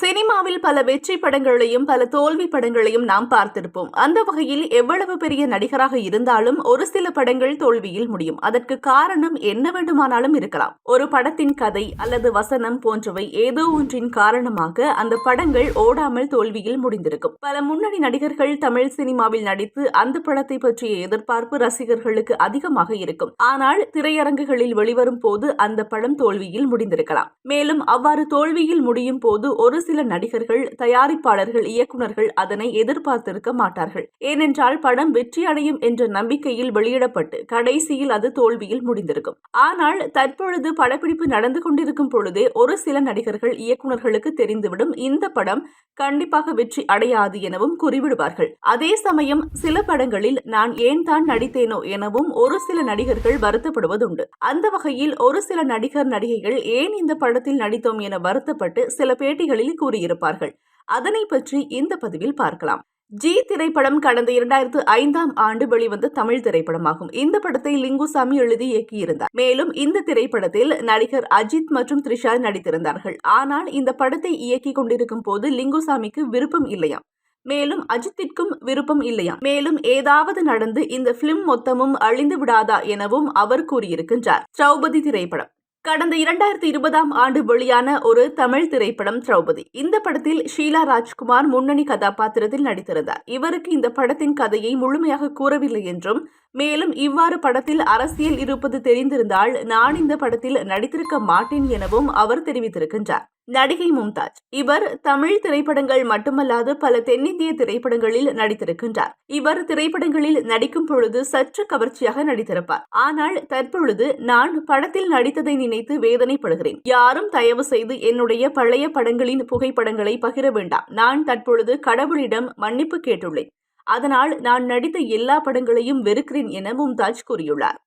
சினிமாவில் பல வெற்றி படங்களையும் பல தோல்வி படங்களையும் நாம் பார்த்திருப்போம். அந்த வகையில் எவ்வளவு பெரிய நடிகராக இருந்தாலும் ஒரு சில படங்கள் தோல்வியில் முடியும். அதற்கு காரணம் என்ன வேண்டுமானாலும் இருக்கலாம். ஒரு படத்தின் கதை அல்லது வசனம் போன்றவை ஏதோ ஒன்றின் காரணமாக அந்த படங்கள் ஓடாமல் தோல்வியில் முடிந்திருக்கும். பல முன்னணி நடிகர்கள் தமிழ் சினிமாவில் நடித்து அந்த படத்தை பற்றிய எதிர்பார்ப்பு ரசிகர்களுக்கு அதிகமாக இருக்கும். ஆனால் திரையரங்குகளில் வெளிவரும் போது அந்த படம் தோல்வியில் முடிந்திருக்கலாம். மேலும் அவ்வாறு தோல்வியில் முடியும் போது ஒரு சில நடிகர்கள் தயாரிப்பாளர்கள் இயக்குனர்கள் அதனை எதிர்பார்த்திருக்க மாட்டார்கள். ஏனென்றால் படம் வெற்றி அடையும் என்ற நம்பிக்கையில் வெளியிடப்பட்டு கடைசியில் அது தோல்வியில் முடிந்திருக்கும். ஆனால் தற்பொழுது படப்பிடிப்பு நடந்து கொண்டிருக்கும் பொழுதே ஒரு சில நடிகர்கள் இயக்குனர்களுக்கு தெரிந்துவிடும் இந்த படம் கண்டிப்பாக வெற்றி அடையாது எனவும் கூறிவிடுவார்கள். அதே சமயம் சில படங்களில் நான் ஏன் தான் நடித்தேனோ எனவும் ஒரு சில நடிகர்கள் வருத்தப்படுவதுண்டு. அந்த வகையில் ஒரு சில நடிகர் நடிகைகள் ஏன் இந்த படத்தில் நடித்தோம் என வருத்தப்பட்டு சில பேட்டிகளில் கூறியிருப்பார்கள். அதனை பற்றி இந்த பதிவில் பார்க்கலாம். ஜி திரைப்படம் கடந்த இரண்டாயிரத்து ஐந்தாம் ஆண்டு வெளிவந்த தமிழ் திரைப்படமாகும். இந்த படத்தை லிங்குசாமி எழுதி இயக்கியிருந்தார். மேலும் இந்த திரைப்படத்தில் நடிகர் அஜித் மற்றும் த்ரிஷா நடித்திருந்தார்கள். ஆனால் இந்த படத்தை இயக்கி கொண்டிருக்கும் போது லிங்குசாமிக்கு விருப்பம் இல்லையாம். மேலும் அஜித்திற்கும் விருப்பம் இல்லையாம். மேலும் ஏதாவது நடந்து இந்த பிலிம் மொத்தமும் அழிந்து விடாதா எனவும் அவர் கூறியிருக்கின்றார். திரௌபதி திரைப்படம். கடந்த இரண்டாயிரத்தி இருபதாம் ஆண்டு வெளியான ஒரு தமிழ் திரைப்படம் திரௌபதி. இந்த படத்தில் ஷீலா ராஜ்குமார் முன்னணி கதாபாத்திரத்தில் நடித்திருந்தார். இவருக்கு இந்த படத்தின் கதையை முழுமையாக கூறவில்லை என்றும் மேலும் இவ்வாறு படத்தில் அரசியல் இருப்பது தெரிந்திருந்தால் நான் இந்த படத்தில் நடித்திருக்க மாட்டேன் எனவும் அவர் தெரிவித்திருக்கின்றார். நடிகை மும்தாஜ். இவர் தமிழ் திரைப்படங்கள் மட்டுமல்லாது பல தென்னிந்திய திரைப்படங்களில் நடித்திருக்கின்றார். இவர் திரைப்படங்களில் நடிக்கும் பொழுது சற்று கவர்ச்சியாக நடித்திருப்பார். ஆனால் தற்பொழுது நான் படத்தில் நடித்ததை நினைத்து வேதனைப்படுகிறேன். யாரும் தயவு செய்து என்னுடைய பழைய படங்களின் புகைப்படங்களை பகிர வேண்டாம். நான் தற்பொழுது கடவுளிடம் மன்னிப்பு கேட்டுள்ளேன். அதனால் நான் நடித்த எல்லா படங்களையும் வெறுக்கிறேன் என மும்தாஜ் கூறியுள்ளார்.